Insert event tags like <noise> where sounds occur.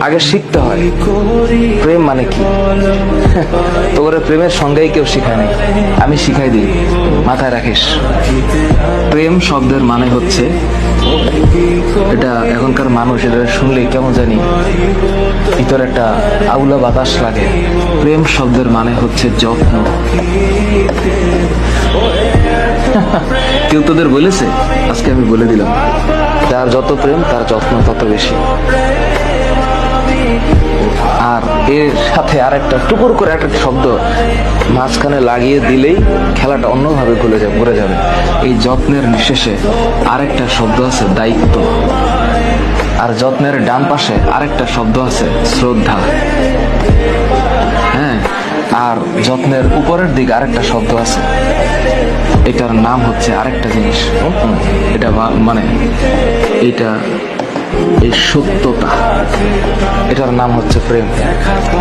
আগে শিখতে হয়। প্রেম মানে কি? <laughs> তোর প্রেমের সঙ্গেই কেউ শিখায় নাই। আমি শিখাই দিই। মাথায় রাখিস। প্রেম শব্দের মানে হচ্ছে, এটা এখনকার মানুষ এটা শুনলে কেমন জানি ভিতরে একটা আউলা বাতাস লাগে। প্রেম শব্দের মানে হচ্ছে যত্ন। <laughs> কেউ তোদের বলেছে? আজকে আমি বলে দিলাম। যার যত প্রেম, তার যত্ন তত বেশি। আর একটা টুকুর করে একটা শব্দ মাঝখানে লাগিয়ে দিলেই খেলাটা অন্যভাবে ভুলে যাবে ঘুরে যাবে। এই যত্নের নিঃশেষে আরেকটা শব্দ আছে দায়িত্ব। আর যত্নের ডান পাশে আরেকটা শব্দ আছে শ্রদ্ধা। হ্যাঁ আর যত্নের উপরের দিকে আরেকটা শব্দ আছে। এটার নাম হচ্ছে আরেকটা জিনিস। এটা মানে এটা এই সত্যতা। এটার নাম হচ্ছে প্রেম।